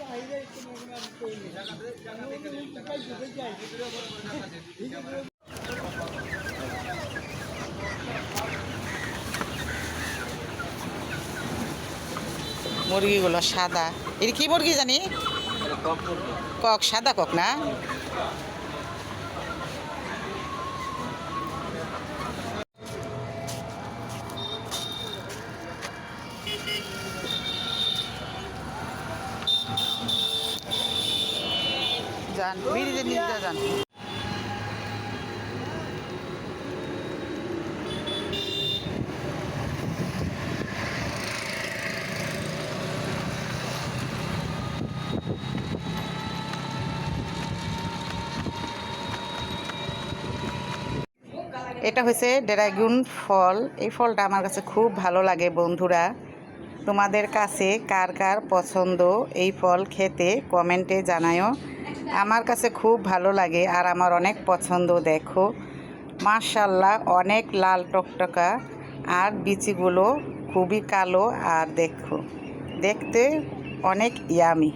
যাই মুরগিগুলো সাদা। এটা কি মুরগি জানি? কক সাদা কক না? যান যান। এটা হচ্ছে ড্রাগন ফল। এই ফলটা আমার কাছে খুব ভালো লাগে বন্ধুরা। তোমাদের কাছে কার কার পছন্দ? এই ফল খেতে কমেন্টে জানায়ও আমার কাছে খুব ভালো লাগে আর আমার অনেক পছন্দ, দেখো। মার্শাল্লাহ অনেক লাল টকটকা আর বিচিগুলো খুবই কালো আর দেখো, দেখতে অনেক ইয়ামি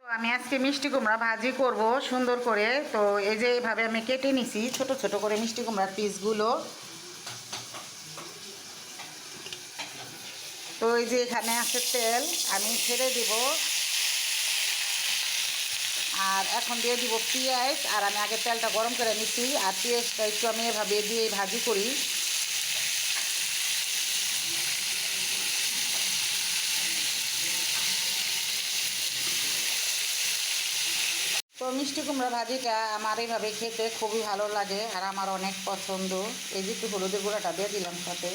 তো আমি আজকে মিষ্টি কুমড়া ভাজি করব সুন্দর করে। তো এই যে এইভাবে আমি কেটে নিছি, ছোট ছোট করে মিষ্টি কুমড়ার পিসগুলো তো এই যে এখানে আছে তেল, আমি ছেড়ে দিব। আর এখন দিয়ে দিব পেঁয়াজ, আর আমি আগে তেলটা গরম করে নিচ্ছি, আর পেঁয়াজটা একটু আমি এভাবে দিয়ে ভাজি করি। তো মিষ্টি কুমড়া ভাজিটা আমার এইভাবে খেতে খুবই ভালো লাগে, আর আমার অনেক পছন্দ। এই যে একটু হলুদের গুঁড়াটা দিয়ে দিলাম সাথে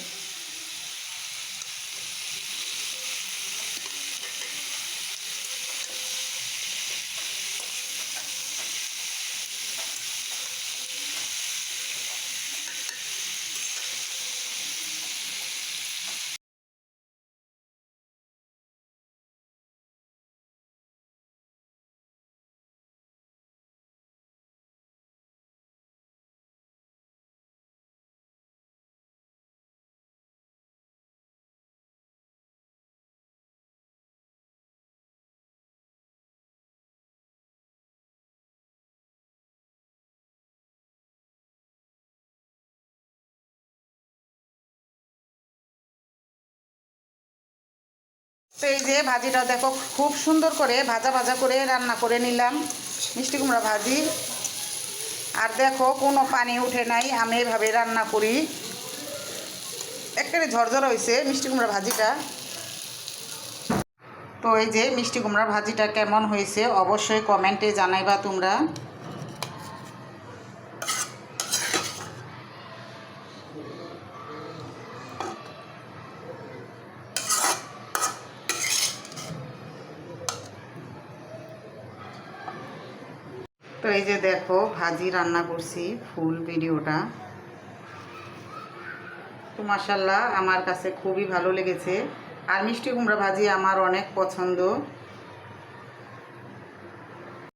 তো এই যে ভাজিটা দেখো, খুব সুন্দর করে ভাজা ভাজা করে রান্না করে নিলাম। মিষ্টি কুমড়া ভাজি। আর দেখো, কোনো পানি উঠে নাই, আমি এভাবে রান্না করি। একেবারে ঝরঝর হয়েছে মিষ্টি কুমড়া ভাজিটা। তো এই যে মিষ্টি কুমড়া ভাজিটা কেমন হয়েছে, অবশ্যই কমেন্টে জানাইবা তোমরা। তো এই যে দেখো, ভাজি রান্না করছি, ফুল ভিডিওটা। তো মাসাল্লাহ আমার কাছে খুবই ভালো লেগেছে। আর মিষ্টি কুমড়া ভাজি আমার অনেক পছন্দ।